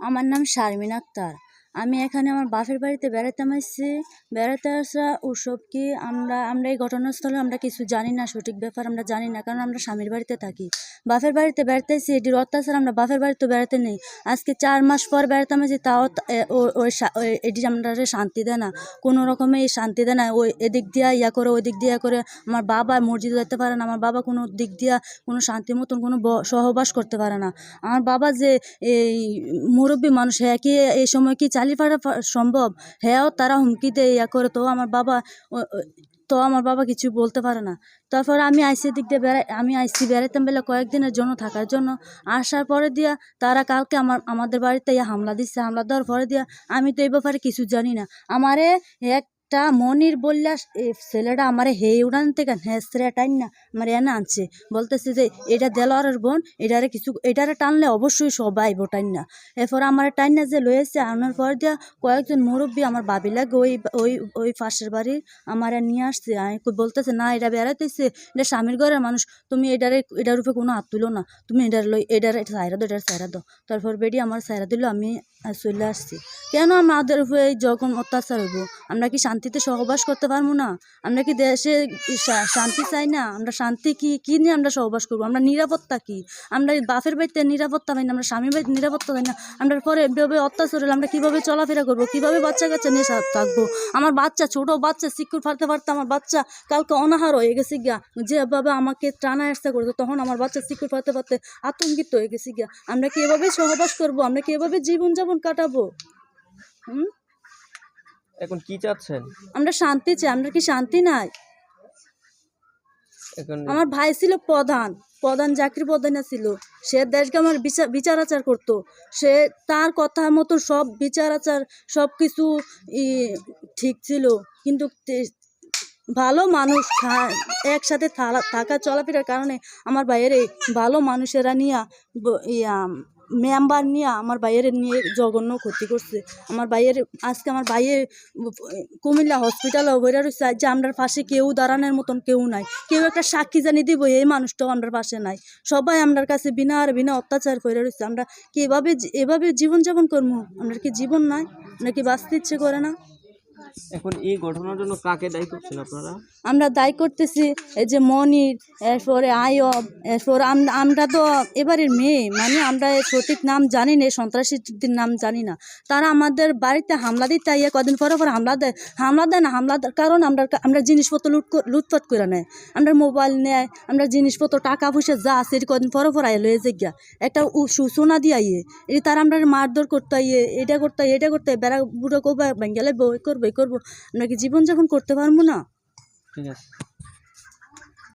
আমার নাম শারমিন আক্তার। আমি এখানে আমার বাপের বাড়িতে বেড়াতে আসছি। বেড়াতে আসা ওসব কি? আমরা আমরা এই ঘটনাস্থলে আমরা কিছু জানি না, সঠিক ব্যাপার আমরা জানি না, কারণ আমরা স্বামীর বাড়িতে থাকি। বাপের বাড়িতে বেড়াতে এসেছি এটির অত্যাচার আমরা বাপের বাড়িতে বেড়াতে নেই। আজকে চার মাস পর বেড়াতে আসছি, তাও ওই এটি আমরা শান্তি দেয় না। কোনো রকমে এই শান্তি দেয় না। ওই এদিক দিয়া ইয়া করে ওই দিক দিয়া করে আমার বাবা মসজিদে যেতে পারে না, আমার বাবা কোনো দিক দিয়া কোনো শান্তি মতন কোনো সহবাস করতে পারে না। আমার বাবা যে এই মুরব্বী মানুষ হ্যাঁ কি, এই সময় কি চালিয়ে পারা সম্ভব? হ্যাঁ তারা হুমকি দেয়, ইয়া করে। তো আমার বাবা তো আমার বাবা কিছু বলতে পারে না। তারপর আমি আইসি দিক দিয়ে বেড়াই, আমি আইসি বেড়াইতাম বেলা কয়েকদিনের জন্য থাকার জন্য। আসার পরে দিয়া তারা কালকে আমার, আমাদের বাড়িতে হামলা দিচ্ছে হামলা দেওয়ার পরে দিয়া আমি তো এই ব্যাপারে কিছু জানি না। আমারে একটা মনির বললা ছেলেটা আমারে হে উড়ান থেকে হ্যাঁ টান না, আমার এনে আনছে। বলতেছে যে, এটা দেলোয়ারের বোন, এটারে কিছু, এটারে টানলে অবশ্যই সবাই বোটাই না। এরপর আমার টাইন না যে লয়েছে আনার পর দিয়া কয়েকজন মুরব্বী আমার বাবি লাগে ওই ওই ওই পাশের বাড়ির আমার নিয়ে আসছে। বলতেছে, না, এটা বেড়াইতেছে, এটা স্বামীর ঘরের মানুষ, তুমি এটারে, এটার উপরে কোনো হাত তুলো না, তুমি এটার লই, এটার এটা সাইরা দো এটার সাইরা দো তারপর বেডি আমার সাইরা দিল, আমি চলে আসছি। কেন আমাদের উপরে যখন অত্যাচার হইব? আমরা কি শান্তিতে সহবাস করতে পারব না। আমরা কি দেশে শান্তি চাই না? আমরা শান্তি কি, কী নিয়ে আমরা সহবাস করব? আমরা নিরাপত্তা কি? আমরা বাপের বাড়িতে নিরাপত্তা পাই না, আমরা স্বামীর বাড়িতে নিরাপত্তা পাই না। আমরা পরে এভাবে অত্যাচার হলে আমরা কীভাবে চলাফেরা করব? কীভাবে বাচ্চা কাচ্চা নিয়ে থাকব? আমার বাচ্চা, ছোট বাচ্চা সিকুর ফাড়তে ফাড়তে আমার বাচ্চা কালকে অনাহার হয়ে গেছে গিয়া। যেভাবে আমাকে টানা আসতে করতো তখন আমার বাচ্চা সিকুর ফাড়তে ফাড়তে আতঙ্কিত হয়ে গেছে গিয়া। আমরা কি এভাবে সহবাস করব? আমরা কি এভাবে জীবনযাপন কাটাবো? হুম? এখন কি চাচ্ছেন? আমরা শান্তি চাই আমরা কি শান্তি নাই? এখন আমার ভাই ছিল প্রধান প্রধান চাকরি প্রধান ছিল। সে দেশকে আমার বিচার আচার করতো। সে তার কথা মতো সব বিচার আচার সব কিছু ঠিক ছিল। কিন্তু ভালো মানুষ একসাথে থাকা চলাফেরার কারণে আমার বাইরে ভালো মানুষেরা নিয়ে ইয়া মেম্বার নিয়ে আমার বাইরে নিয়ে জঘন্য ক্ষতি করছে। আমার বাইয়ের আজকে আমার বাইয়ের কুমিল্লা হসপিটালে বইরা রয়েছে যে আমরা পাশে কেউ দাঁড়ানোর মতন কেউ নাই। কেউ একটা সাক্ষী জানিয়ে দিব, এই মানুষটাও আমরা পাশে নাই। সবাই আমার কাছে বিনা আর বিনা অত্যাচার করে রয়েছে আমরা কি এভাবে এভাবে জীবনযাপন করব আমরা কি জীবন নাই? আমরা কি বাঁচতে ইচ্ছে করে না? এখন এই ঘটনার জন্য কাকে দায়ী করছেন আপনারা? আমরা দায়ী করতেছি এই যে মনির, এরপরে আয়ব এরপর আমরা তো এবারের মেয়ে মানে আমরা সঠিক নাম জানি না সন্ত্রাসীদের নাম জানি না। তারা আমাদের বাড়িতে হামলা দিতে ইয়ে কদিন পরে পরে হামলা দেয়। হামলা দেয় না, হামলা কারণ আমরা আমরা জিনিসপত্র লুট লুটপাট করে নেয়। আমরা মোবাইল নেয়, আমরা জিনিসপত্র, টাকা পয়সা যা আছে এটি কদিন পরে পরে লয়ে যে গিয়া। একটা সূচনা দিয়ে ইয়ে এটি তারা আমরা মারধর করতে ইয়ে এটা করতে এটা করতে বেড়া বুড়ো করব বেঙ্গালে বই করব করব? আমরা কি জীবনযাপন করতে পারব না? ঠিক আছে।